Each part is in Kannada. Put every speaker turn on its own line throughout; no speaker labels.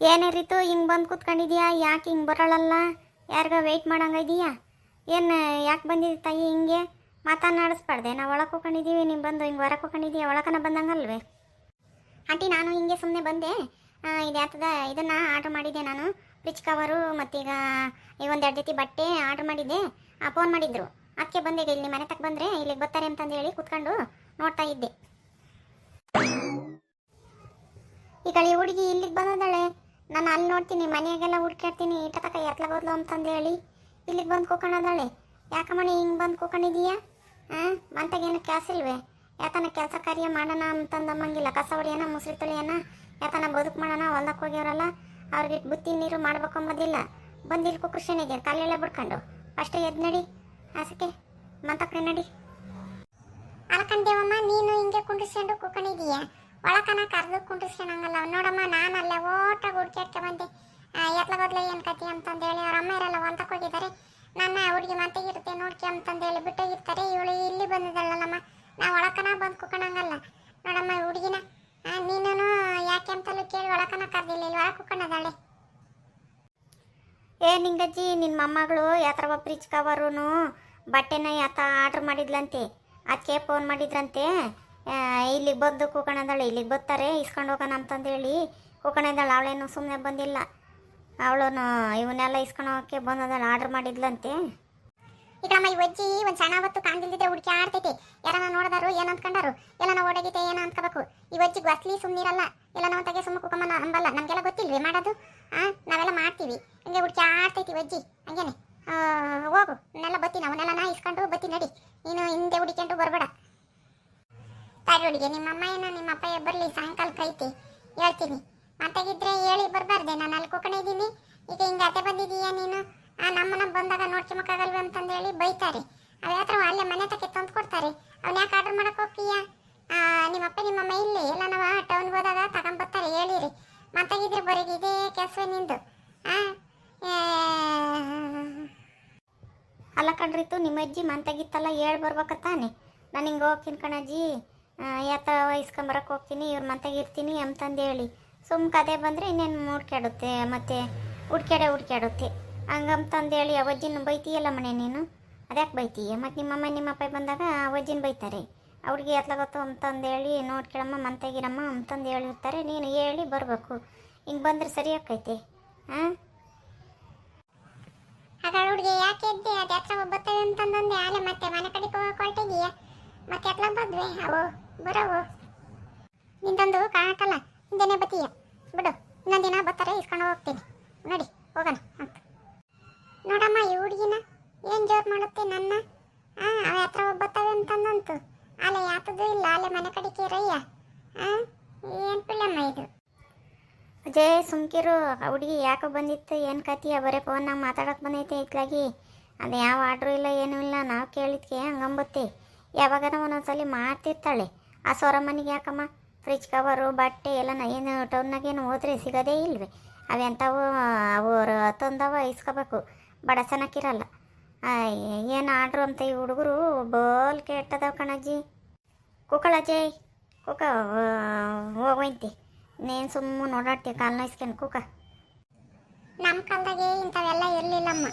ಏನೇ ರೀತು ಹಿಂಗೆ ಬಂದು ಕೂತ್ಕೊಂಡಿದ್ಯಾ? ಯಾಕೆ ಹಿಂಗೆ ಬರೋಳಲ್ಲ? ಯಾರಿಗ ವೆಯ್ಟ್ ಮಾಡಂಗಿದೀಯಾ ಏನು, ಯಾಕೆ ಬಂದಿದ್ದೆ ತಾಯಿ ಹಿಂಗೆ? ಮಾತನಾಡಿಸ್ಬಾರ್ದೆ. ನಾವು ಒಳಗೆ ಹೋಗ್ಕೊಂಡಿದ್ದೀವಿ ನೀನು ಬಂದು ಹಿಂಗೆ ಹೊರಗೆ ಕೂಕೊಂಡಿದ್ದೀಯ ಒಳಕನ ಬಂದಂಗಲ್ವೇ? ಆಂಟಿ, ನಾನು ಹಿಂಗೆ ಸುಮ್ಮನೆ ಬಂದೆ. ಇದು ಯಾತದ? ಇದನ್ನು ಆರ್ಡ್ರ್ ಮಾಡಿದ್ದೆ ನಾನು. ಫ್ರಿಜ್ ಕವರು ಮತ್ತೀಗ ಈ ಒಂದೆರಡು ಜೊತೆ ಬಟ್ಟೆ ಆರ್ಡ್ರ್ ಮಾಡಿದ್ದೆ. ಫೋನ್ ಮಾಡಿದ್ರು. ಅದಕ್ಕೆ ಬಂದೆ ಈಗ ಇಲ್ಲಿ ಮನೆ ತಕ್ಕ ಬಂದರೆ. ಇಲ್ಲಿಗೆ ಬರ್ತಾರೆ ಅಂತಂದು ಹೇಳಿ ಕೂತ್ಕೊಂಡು ನೋಡ್ತಾ ಇದ್ದೆ. ಈಗ ಹುಡುಗಿ ಇಲ್ಲಿಗೆ ಬಂದದಾಳೆ ನಾನು ಅಲ್ಲಿ ನೋಡ್ತೀನಿ, ಮನೆಯಾಗೆಲ್ಲ ಹುಡ್ಕಾಡ್ತೀನಿ ಈಟ ತಕ ಎತ್ಲ ಬದಲು ಅಂತಂದು ಹೇಳಿ ಇಲ್ಲಿಗೆ ಬಂದು ಕೂಕೊಂಡದಾಳೆ. ಯಾಕಮ್ಮಣಿ, ಹಿಂಗೆ ಬಂದು ಕೂಕೊಂಡಿದೀಯಾ? ಹಾಂ ಮಂತಾಗೇನು ಕೆಲಸ ಇಲ್ವೇ? ಯಾತನ ಕೆಲಸ ಕಾರ್ಯ ಮಾಡೋಣ ಅಂತಂದು ಅಮ್ಮಂಗಿಲ್ಲ. ಕಸ ಹೊಡಿಯೋಣ ಮುಸ್ರಿ ತೊಳಿಯೋಣ ಯಾತನ ಬದುಕು ಮಾಡೋಣ ಹೊಲ್ದಕ್ಕೆ ಹೋಗ್ಯವರಲ್ಲ, ಅವ್ರಿಗೆ ಬುತ್ತಿ ನೀರು ಮಾಡ್ಬೇಕು ಅಂಬೋದಿಲ್ಲ. ಕುಕೃಷ್ಣನಿಗೆ ಕುಕೃಷನಿಗೆ ಕಾಲೆಲ್ಲ ಬಿಡ್ಕೊಂಡು. ಫಸ್ಟೇ ಎದ್ದು ನಡಿ. ಹಾಸಕ್ಕೆ ಮಂತಕ್ರೆ ನಡಿ. ಅಲ್ಕಂಡೇವಮ್ಮ ನೀನು ಹಿಂಗೆ ಕುಂಡಿಸ್ಕೊಂಡು ಕೂಕೊಂಡಿದೀಯ? ಒಳಕನ ಕರೆದು ಕುಂಡಿಸ್ಕೊಂಡಂಗಲ್ಲ ನೋಡಮ್ಮ ನಾನು ಅಲ್ಲೇ ಓಟ ಹುಡ್ಕ್ಯಾಡ್ಕೆ ಬಂದೆ. ಎತ್ಲ ಬದಲ ಏನು ಕತಿ ಅಂತಂದೇಳಿ ಅವ್ರ ಅಮ್ಮ ಇರಲ್ಲ ಹೊಲ್ದಕ್ಕೆ ಹೋಗಿದ್ದಾರೆ ನನ್ನ ಹುಡುಗಿ ಮತ್ತೆಗಿರುತ್ತೆ ನೋಡ್ಕೆ ಅಂತಂದೇಳಿ ಬಿಟ್ಟೋಗಿರ್ತಾರೆ. ಇವಳು ಇಲ್ಲಿ ಬಂದಿದ್ದಾಳಲ್ಲಮ್ಮ. ನಾ ಒಳಕನ ಬಂದು ಕುಕ್ಕಣಂಗಲ್ಲ. ನೋಡಮ್ಮ ಹುಡುಗಿನ ನೀನು ಯಾಕೆ ಅಂತಲೂ ಕೇಳಿ ಒಳಕನ ಕರ್ದಿಲ್ಲ, ಇಲ್ಲಿ ಒಳಗೆ ಕೂಕೊಂಡದಾಳೆ ಏ, ನಿಂಗಜ್ಜಿ ನಿನ್ನ ಮೊಮ್ಮಗಳು ಯಾತ್ರ ಬ್ರಿಜ್ ಕವರುನು ಬಟ್ಟೆನ ಯಾತ ಆರ್ಡ್ರ್ ಮಾಡಿದ್ಲಂತೆ. ಅದಕ್ಕೆ ಫೋನ್ ಮಾಡಿದ್ರಂತೆ. ಇಲ್ಲಿಗೆ ಬಂದು ಕೂಕಣದಾಳೆ, ಇಲ್ಲಿಗೆ ಬರ್ತಾರೆ, ಇಸ್ಕೊಂಡು ಹೋಗೋಣ ಅಂತಂದೇಳಿ. ಕೂಕಣಿದ್ದಾಳೆ ಅವಳೇನು ಸುಮ್ಮನೆ ಬಂದಿಲ್ಲ. ಅವಳು ಇವನ್ನೆಲ್ಲ ಇಸ್ಕೊಂಡು ಹೋಗಕ್ಕೆ ಬಂದದಾಳೆ ಆರ್ಡ್ರ್ ಮಾಡಿದ್ಲಂತೆ. ಈಗ ನಮ್ಮ ಈ ಅಜ್ಜಿ ಒಂದು ಸಣ್ಣ ಹೊತ್ತು ಕಾಣ್ದಿಲ್ದಿದ್ರೆ ಹುಡುಕಿ ಆಡ್ತೈತಿ. ಯಾರನ್ನ ನೋಡಿದಾರು, ಏನು ಅಂದ್ಕೊಂಡಾರು? ಎಲ್ಲನ ಓಡಗಿತೆ, ಏನೋ ಅಂದ್ಕೋಬೇಕು? ಈ ಅಜ್ಜಿಗೆ ಅಸ್ಲಿ ಸುಮ್ಮನಿರಲ್ಲ ಎಲ್ಲ ನಾವು ತೆಗೆ ಸುಮ್ಮ ಕುಕಮನ ಅಂಬಲ್ಲ. ನಮಗೆಲ್ಲ ಗೊತ್ತಿಲ್ವೇ ಮಾಡೋದು? ಆ, ನಾವೆಲ್ಲ ಮಾಡ್ತೀವಿ. ಹಂಗೆ ಹುಡುಕಿ ಆಡ್ತೈತಿ ಅಜ್ಜಿ ಹಂಗೇನೆ. ಹೋಗು ನೆಲ್ಲ ಬತ್ತಿ ನಾವನ್ನೆಲ್ಲ ನಾ ಇಸ್ಕೊಂಡು ಬತ್ತಿ ನಡಿ. ನೀನು ಹಿಂದೆ ಹುಡುಕೊಂಡು ಬರಬೇಡ. ಹುಡುಗಿ ನಿಮ್ಮ ಅಮ್ಮ ಏನೋ ನಿಮ್ಮ ಅಪ್ಪ ಬರಲಿ ಸಾಯಂಕಾಲ ಕೈತಿ ಹೇಳ್ತೀನಿ. ಮತ್ತಾಗಿದ್ರೆ ಹೇಳಿ ಬರಬಾರ್ದೆ ನಾನು ಅಲ್ಲಿ ಕೂಕೊಂಡಿದ್ದೀನಿ ಈಗ ಹಿಂಗೆ ಅತ್ತೆ ಬಂದಿದೀಯ ನೀನು? ಆ ನಮ್ಮನ ಬಂದಾಗ ನೋಡ್ಕೊಂಬಕ್ಕಾಗಲ್ವೇ ಅಂತಂದು ಹೇಳಿ ಬೈತಾರೆ. ಅವ ಹತ್ರ ಅಲ್ಲೇ ಮನೆ ತಕ್ಕೆ ತಂದು ಕೊಡ್ತಾರೆ. ಅವ್ನ ಯಾಕೆ ಆರ್ಡರ್ ಮಾಡಕ್ಕೆ ಹೋಗ್ತೀಯ? ಆ, ನಿಮ್ಮ ಅಪ್ಪ ನಿಮ್ಮ ಅಮ್ಮ ಇಲ್ಲಿ. ಎಲ್ಲ ನಾವು ಟೌನ್ಗೆ ಹೋದಾಗ ತಗೊಂಬರ್ತಾರೆ ಹೇಳಿರಿ. ಮತ್ತಾಗಿದ್ರೆ ಬರೀ ಇದೇ ಕೆಲಸ ನಿಂದು. ಅಲ್ಲ ಕಣ್ರಿತ್ತು ನಿಮ್ಮ ಅಜ್ಜಿ ಮಂತಾಗಿತ್ತಲ್ಲ ಹೇಳಿ ಬರ್ಬೇಕ ತಾನೆ ನಾನು ಹಿಂಗೆ ಹೋಗ್ತೀನಿ ಕಣಜ್ಜಿ. ಯಾತ ವಹಿಸ್ಕೊಂಬರಕ್ಕೆ ಹೋಗ್ತೀನಿ, ಇವ್ರ ಮಂತಾಗ ಇರ್ತೀನಿ ಅಂತಂದು ಹೇಳಿ ಸುಮ್ ಕದೆ ಬಂದರೆ ಇನ್ನೇನು ಮೂಡ್ಕ್ಯಾಡುತ್ತೆ, ಮತ್ತು ಹುಡ್ಕ್ಯಾಡೆ ಹುಡ್ಕ್ಯಾಡುತ್ತೆ ಹಂಗಂತಂದು ಹೇಳಿ ಅವಜ್ಜಿನ ಬೈತೀಯಲ್ಲ ಮನೆ ನೀನು? ಅದ್ಯಾಕೆ ಬೈತೀಯ? ಮತ್ತು ನಿಮ್ಮಮ್ಮ ನಿಮ್ಮಪ್ಪ ಬಂದಾಗ ಅವಜ್ಜಿನ ಬೈತಾರೆ. ಅವ್ರಿಗೆ ಅಂತಂದು ಹೇಳಿ ನೋಡ್ಕೊಳಮ್ಮ ಮಂತಾಗಿರಮ್ಮ ಅಂತಂದು ಹೇಳಿರ್ತಾರೆ ನೀನು ಹೇಳಿ ಬರಬೇಕು. ಹಿಂಗೆ ಬಂದರೆ ಸರಿ ಆಕೈತೆ ಹಾಂ ಹುಡುಗಿ ಯಾಕೆ ಇದ್ದೆ ಅದು ಹತ್ರ ಅಂತಂದೆ ಆಲೆ ಮತ್ತೆ ಮನೆ ಕಡೆ ಮತ್ತೆ ಎತ್ಲ ಬಂದ್ವಿ ಅವು ಬರೋವು. ನಿಂದೊಂದು ಕಾಣಕ್ಕಲ್ಲ ಹಿಂದೆನೆ ಬತ್ತೀಯ. ಬಿಡು ಇನ್ನೊಂದಿನ ಬರ್ತಾರೆ, ಇಸ್ಕೊಂಡು ಹೋಗ್ತೀನಿ. ನೋಡಿ, ಹೋಗೋಣ ಅಂತ. ನೋಡಮ್ಮ, ಈ ಹುಡುಗಿನ ಏನು ಜೋರು ಮಾಡುತ್ತೆ ನನ್ನ? ಆ, ಅವ ಹತ್ರ ಬರ್ತವೆ ಅಂತಂದಂತು. ಆಲೆ ಯಾತದು ಇಲ್ಲ, ಆಲೆ ಮನೆ ಕಡೆ ರಯ್ಯ ಆ, ಏನು ಪಿಳ್ಳಮ್ಮ ಇದು? ಅಜಯ್, ಸುಮ್ಕಿರು ಹುಡುಗಿ ಯಾಕೋ ಬಂದಿತ್ತು, ಏನು ಕತಿಯ ಬರೀ ಫೋನ್ನಾಗ ಮಾತಾಡೋಕೆ ಬಂದೈತೆ ಇತ್ಲಾಗಿ ಅದು ಯಾವ ಆರ್ಡ್ರು ಇಲ್ಲ, ಏನೂ ಇಲ್ಲ, ನಾವು ಕೇಳಿದ್ಕೆ ಹಂಗಂಬತ್ತೆ. ಯಾವಾಗಾರ ಒಂದೊಂದ್ಸಲಿ ಮಾಡ್ತಿರ್ತಾಳೆ. ಆ ಸೊರಮ್ಮನಿಗೆ ಯಾಕಮ್ಮ? ಫ್ರಿಜ್ ಕವರು ಬಟ್ಟೆ ಎಲ್ಲ ಏನು ಟೌನ್ನಾಗೇನು ಹೋದ್ರೆ ಸಿಗೋದೇ ಇಲ್ವೇ. ಅವೆಂಥವು ಅವರು ತಂದವ ಇಸ್ಕೋಬೇಕು. ಬಡಸನಕ್ಕಿರಲ್ಲ ಏನು ಆರ್ಡ್ರು ಅಂತ ಈ ಹುಡುಗರು? ಬೋಲ್ ಕೆಟ್ಟದವ ಕಣಜ್ಜಿ. ಕುಕ್ಕಳ ಅಜಯ್ ಕುಕ್ಕ ಹೋಗೈತಿ ನೀನು ಸುಮ್ಮನೆ ಓಡಾಡ್ತೀವಿ ಕಾಲ್ ನೋಯ್ಸ್ಕೊಂಡು ಕುಕ್ಕ ನಮ್ಮ ಕಾಲದಾಗೆ ಇಂಥವೆಲ್ಲ ಇರಲಿಲ್ಲಮ್ಮ.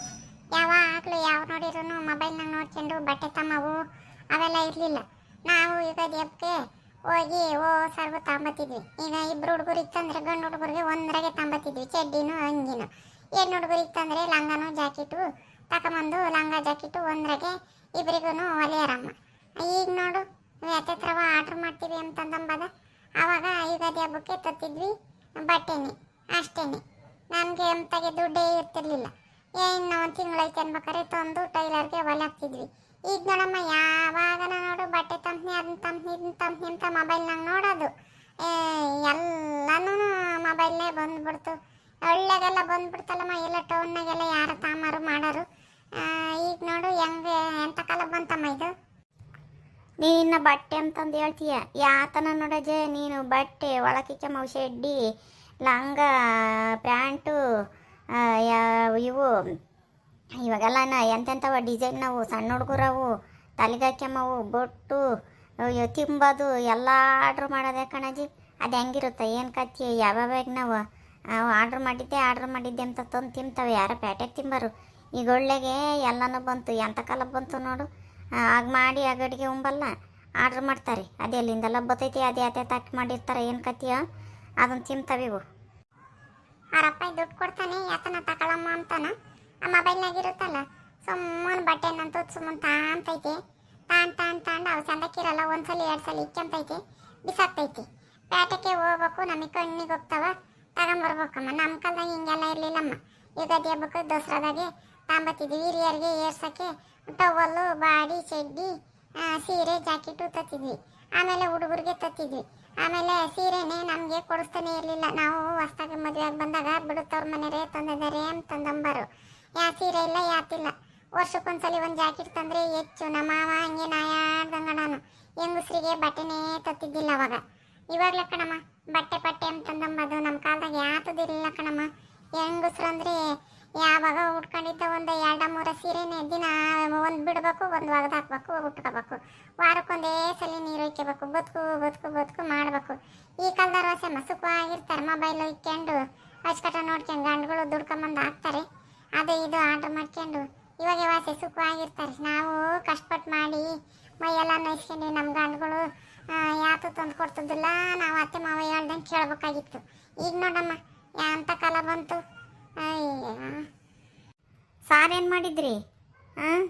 ಯಾವ ಆಗ್ಲು ಯಾವ ನೋಡಿದ್ರು ಮೊಬೈಲ್ನಾಗ ನೋಡ್ಕೊಂಡು ಬಟ್ಟೆ ತಮ್ಮವು. ಅವೆಲ್ಲ ಇರಲಿಲ್ಲ. ನಾವು ಈಗ ಹಬ್ಬಕ್ಕೆ ಹೋಗಿ ಓ ಸರ್ವ ತಗೊಂಬತ್ತಿದ್ವಿ ಈಗ ಇಬ್ರು ಹುಡುಗರು ಇತ್ತಂದ್ರೆ ಗಂಡು ಹುಡುಗರಿಗೆ ಒಂದರಾಗೆ ತಗೊಂಬತ್ತಿದ್ವಿ ಚಡ್ಡಿನೂ ಅಂಗಿನೂ. ಹೆಣ್ಣು ಹುಡುಗರು ಇತ್ತಂದ್ರೆ ಲಂಗನೂ ಜಾಕೆಟು ತಗೊಂಬಂದು ಲಂಗ ಜಾಕೆಟು ಒಂದ್ರಾಗೆ ಇಬ್ರಿಗೂ ಹೊಲಿಯಾರಮ್ಮ ಈಗ ನೋಡು ಯಥೇತ್ರವ ಆರ್ಡ್ರ್ ಮಾಡ್ತೀವಿ ಅಂತಂದಂಬದ. ಆವಾಗ ಯುಗಾದಿ ಹಬ್ಬಕ್ಕೆ ತತ್ತಿದ್ವಿ, ಬಟ್ಟೆನೆ, ಅಷ್ಟೇನೆ. ನಮಗೆ ಎಂತಾಗೆ ದುಡ್ಡೇ ಇರ್ತಿರ್ಲಿಲ್ಲ. ಏನು ಒಂದು ತಿಂಗಳೈತೆ ಅನ್ಬೇಕಾದ್ರೆ ತಂದು ಟೈಲರ್ಗೆ ಹೊಲೆ ಹಾಕ್ತಿದ್ವಿ. ಈಗ ನೋಡಮ್ಮ, ಯಾವಾಗ ನೋಡು ಬಟ್ಟೆ ತಂಪ್ನಿ ಅದನ್ನ ತಂಪ್ನಿ ಇದನ್ನ ತಂಪ್ನಿ ಅಂತ ಮೊಬೈಲ್ನಾಗ ನೋಡೋದು. ಎಲ್ಲನೂ ಮೊಬೈಲ್ನೇ ಬಂದ್ಬಿಡ್ತು. ಒಳ್ಳೆಗೆಲ್ಲ ಬಂದ್ಬಿಡ್ತಲ್ಲಮ್ಮ, ಎಲ್ಲ ಟೌನ್ನಾಗೆಲ್ಲ ಯಾರು ತಾಮಾರು ಮಾಡೋರು. ಈಗ ನೋಡು, ಹೆಂಗೆ ಎಂಥ ಕಾಲ ಬಂತಮ್ಮ ಇದು? ನೀನು ಬಟ್ಟೆ ಅಂತಂದು ಹೇಳ್ತೀಯ? ಯಾತನ ನೋಡಜೆ ನೀನು ಬಟ್ಟೆ, ಒಳಕಿಕ್ಕೆ ಮೌಸೆ ಲಂಗ, ಪ್ಯಾಂಟು ಇವು ಇವಾಗೆಲ್ಲ ನಾ ಎಂತೆಂಥವ ಡಿಸೈನ್ ನಾವು ಸಣ್ಣ ಹುಡುಗರವು ತಲೆಗೆ ಹಾಕ್ಯಮವು ಬೊಟ್ಟು ತಿಂಬೋದು, ಎಲ್ಲ ಆರ್ಡ್ರ್ ಮಾಡೋದೆ ಕಣಜಿ. ಅದು ಹೆಂಗಿರುತ್ತೆ, ಏನು ಕತ್ತಿ ಯಾವ್ಯಾವಾಗ ನಾವು
ಆರ್ಡ್ರ್ ಮಾಡಿದ್ದೆ ಆರ್ಡ್ರ್ ಮಾಡಿದ್ದೆ ಅಂತ ತಂದು ತಿಂತಾವೆ, ಯಾರ ಪ್ಯಾಟೆಗೆ ತಿಂಬಾರು. ಈಗ ಒಳ್ಳೆಗೆ ಎಲ್ಲನೂ ಬಂತು ಎಂಥ ಕಾಲ ಬಂತು ನೋಡು. ಆಗ ಮಾಡಿ ಆ ಗಡಿಗೆ ಉಂಬಲ್ಲ. ಆರ್ಡ್ರ್ ಮಾಡ್ತಾರೆ, ಅದೇ ಅಲ್ಲಿಂದೆಲ್ಲ ಬತ್ತೈತಿ ಅದೇ ಅದೇ ತಾಕಿ ಮಾಡಿರ್ತಾರೆ, ಏನು ಕತ್ತಿಯ ಅದನ್ನು ತಿಂತವೆ ಇವು.
ಅವರಪ್ಪ ದುಡ್ಡು ಕೊಡ್ತಾನೆ, ಯಾತನ ತಗೊಳಮ್ಮ ಅಂತಾನ? ಆ ಮೊಬೈಲ್ನಾಗ ಇರುತ್ತಲ್ಲ, ಸುಮ್ಮನೆ ಬಟ್ಟೆನಂತೂ ಸುಮ್ಮನೆ ತಾಂತೈತಿ. ತಾನ್ ತಾನ್ ತಾಂಡ್ ಅವು ಚಂದಕ್ಕಿರಲ್ಲ, ಒಂದ್ಸಲ ಎರಡು ಸಲ ಇಕ್ಕಂತೈತಿ. ಬಿಸಾಕ್ತೈತಿ. ಪೇಟೆಗೆ ಹೋಗ್ಬೇಕು, ನಮಗೆ ಕಣ್ಣಿಗೆ ಹೋಗ್ತಾವ, ತಗೊಂಬರ್ಬೇಕಮ್ಮ. ನಮ್ಮ ಕಾಲದಾಗ ಹಿಂಗೆಲ್ಲ ಇರಲಿಲ್ಲಮ್ಮ. ಯುಗಾದಿ ಹಬ್ಬಕ್ಕೆ ದಸರಾದಾಗೆ ತಾಂಬತ್ತಿದ್ವಿ. ಹಿರಿಯರಿಗೆ ಏರ್ಸಕ್ಕೆ ಟವಲ್ಲು ಬಾಡಿ, ಚಡ್ಡಿ ಸೀರೆ, ಜಾಕೆಟು ತತ್ತಿದ್ವಿ. ಆಮೇಲೆ ಹುಡುಗರಿಗೆ ತತ್ತಿದ್ವಿ. ಆಮೇಲೆ ಸೀರೆನೇ ನಮಗೆ ಕೊಡಿಸ್ತಾನೆ ಇರಲಿಲ್ಲ. ನಾವು ಹೊಸ್ದಾಗಿ ಮದುವೆಯಾಗಿ ಬಂದಾಗ ಬಿಡುತ್ತವ್ರ ಮನೆಯರೇ ತಂದಿದ್ದಾರೆ ಅಂತಂದಂಬರು. ಯಾ ಸೀರೆ ಇಲ್ಲ ಯಾತಿಲ್ಲ ವರ್ಷಕ್ಕೊಂದ್ಸಲಿ ಒಂದು ಜಾಕೆಟ್ ತಂದರೆ ಹೆಚ್ಚು. ನಮ್ಮ ಮಾವ ಹಂಗೆ ನಾಯಾಡ್ದಂಗ ನಾನು. ಹೆಂಗಸ್ರಿಗೆ ಬಟ್ಟೆನೇ ತತ್ತಿದ್ದಿಲ್ಲ ಅವಾಗ. ಇವಾಗ ಕಣಮ್ಮ, ಬಟ್ಟೆ ಪಟ್ಟೆ ಅಂತಂದಂಬದು ನಮ್ಮ ಕಾಲದಾಗ ಯಾತದಿರಲಿಲ್ಲ ಕಣಮ್ಮ. ಹೆಂಗಸ್ರು ಅಂದರೆ ಯಾವಾಗ ಉಟ್ಕೊಂಡಿದ್ದ ಒಂದು ಎರಡ ಮೂರ ಸೀರೆನೇ ದಿನ ಒಂದು ಬಿಡಬೇಕು, ಒಂದು ಒಗ್ದು ಹಾಕ್ಬೇಕು, ಉಟ್ಕೋಬೇಕು. ವಾರಕ್ಕೊಂದೇ ಸಲ ನೀರು ಇಕ್ಕಬೇಕು ಬದುಕು ಬದುಕು ಬದುಕು ಮಾಡಬೇಕು. ಈ ಕಾಲದವ್ರು ಅಸೆ ಸುಖವಾಗಿರ್ತಾರೆ ಮೊಬೈಲು ಇಕ್ಕೊಂಡು, ಅಚ್ಚುಕಟ್ಟ ನೋಡ್ಕೊಂಡು ಗಂಡುಗಳು ದುಡ್ಕೊಂಬಂದು ಹಾಕ್ತಾರೆ. ಅದು ಇದು ಆರ್ಡ್ರ್ ಮಾಡ್ಕೊಂಡು ಇವಾಗ ವಾಸೆ ಸುಖವಾಗಿರ್ತಾರೆ. ನಾವು ಕಷ್ಟಪಟ್ಟು ಮಾಡಿ ಮೈಯೆಲ್ಲ ನೈಸ್ಕೊಂಡು ನಮ್ಮ ಗಂಡುಗಳು ಯಾತು ತಂದು ಕೊಡ್ತಿದ್ದಿಲ್ಲ. ನಾವು ಅತ್ತೆ ಮಾವ ಹೇಳ್ದಂಗೆ ಕೇಳಬೇಕಾಗಿತ್ತು. ಈಗ ನೋಡಮ್ಮ ಯಾಂತ ಕಾಲ ಬಂತು?
ಸಾರೇನು ಮಾಡಿದ್ರಿ? ಹಾಂ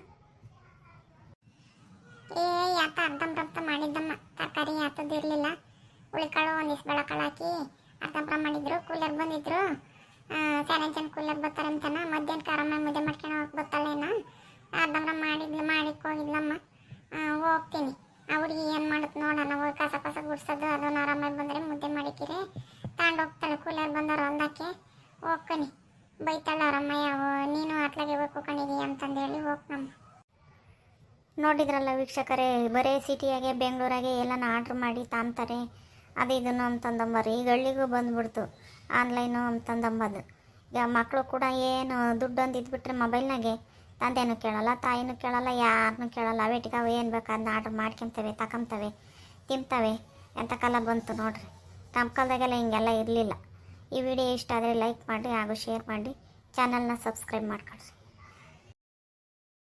ಏ, ಯಾತ ಅರ್ಧಂಬರ್ಧ ಮಾಡಿದ್ದಮ್ಮ. ತರಕಾರಿ ಯಾತದ್ದು ಇರಲಿಲ್ಲ. ಉಳಿಕಾಳು ಒಂದಿಷ್ಟು ಬೆಳಕಾಳು ಹಾಕಿ ಅರ್ಧಂಬರ್ಧ ಮಾಡಿದ್ರು. ಕೂಲರ್ ಬಂದಿದ್ರು. ಸ್ಯಾನೆಂಚನ್ ಕೂಲರ್ ಬರ್ತಾರೆ ಅಂತನ? ಮಧ್ಯಾಹ್ನ ಕಾರಮ್ಮ ಮುದ್ದೆ ಮಾಡ್ಕೊಂಡು ಹೋಗಿ ಬರ್ತಾಳೇನ ಅರ್ಧಂಬರ್ಧ ಮಾಡಿದ್ಲು ಮಾಡಿಕ್ ಹೋಗಿದ್ಲಮ್ಮ. ಹೋಗ್ತೀನಿ. ಆ ಹುಡುಗಿ ಏನು ಮಾಡುತ್ತೆ ನೋಡೋಣ ಹೋಗಿ ಕಸ ಕಸ ಗುಡ್ಸೋದು ಅದನ್ನು ಆರಾಮಾಗಿ ಬಂದರೆ ಮುದ್ದೆ ಮಾಡಿಕಿರಿ. ತಗೊಂಡು ಹೋಗ್ತಾಳೆ ಕೂಲರ್ ಬಂದವರು ಒಂದಕ್ಕೆ ಹೋಗ್ಕನಿ. ಬೈತಾಳೆ ಅರಮ್ಮಯ್ಯ ನೀನು ಅತ್ಲಾಗೆ ಹೋಗಿ ಕೂಕೊಂಡಿದೀಯ ಅಂತಂದೇಳಿ ಹೋಗ್ನಮ್ಮ.
ನೋಡಿದ್ರಲ್ಲ ವೀಕ್ಷಕರೇ, ಬರೀ ಸಿಟಿಯಾಗೆ, ಬೆಂಗಳೂರಾಗೆ ಎಲ್ಲನ ಆರ್ಡ್ರ್ ಮಾಡಿ ತಾಂತಾರೆ ಅದು ಇದನ್ನು ಅಂತಂದಂಬರು ಈಗ ಹಳ್ಳಿಗೂ ಬಂದ್ಬಿಡ್ತು. ಆನ್ಲೈನು ಅಂತಂದಂಬದು. ಈಗ ಮಕ್ಕಳು ಕೂಡ ಏನು ದುಡ್ಡು ಒಂದು ಇದ್ಬಿಟ್ರೆ ಮೊಬೈಲ್ನಾಗೆ ತಂದೆನೂ ಕೇಳಲ್ಲ, ತಾಯಿನೂ ಕೇಳಲ್ಲ ಯಾರನ್ನೂ ಕೇಳಲ್ಲ. ಅವೇಟಿಗೆ ಅವು ಏನು ಬೇಕು ಅದನ್ನ ಆರ್ಡ್ರ್ ಮಾಡ್ಕೊತವೆ ತಗೊಂತವೆ ತಿಂತವೆ. ಎಂಥ ಕಾಲ ಬಂತು ನೋಡ್ರಿ. ನಮ್ಮ ಕಾಲದಾಗೆಲ್ಲ ಹಿಂಗೆಲ್ಲ ಇರಲಿಲ್ಲ. ಈ ವಿಡಿಯೋ ಇಷ್ಟ ಆದರೆ ಲೈಕ್ ಮಾಡಿ ಹಾಗೂ ಶೇರ್ ಮಾಡಿ ಚಾನಲ್ನ ಸಬ್ಸ್ಕ್ರೈಬ್ ಮಾಡ್ಕೊಳ್ರಿ.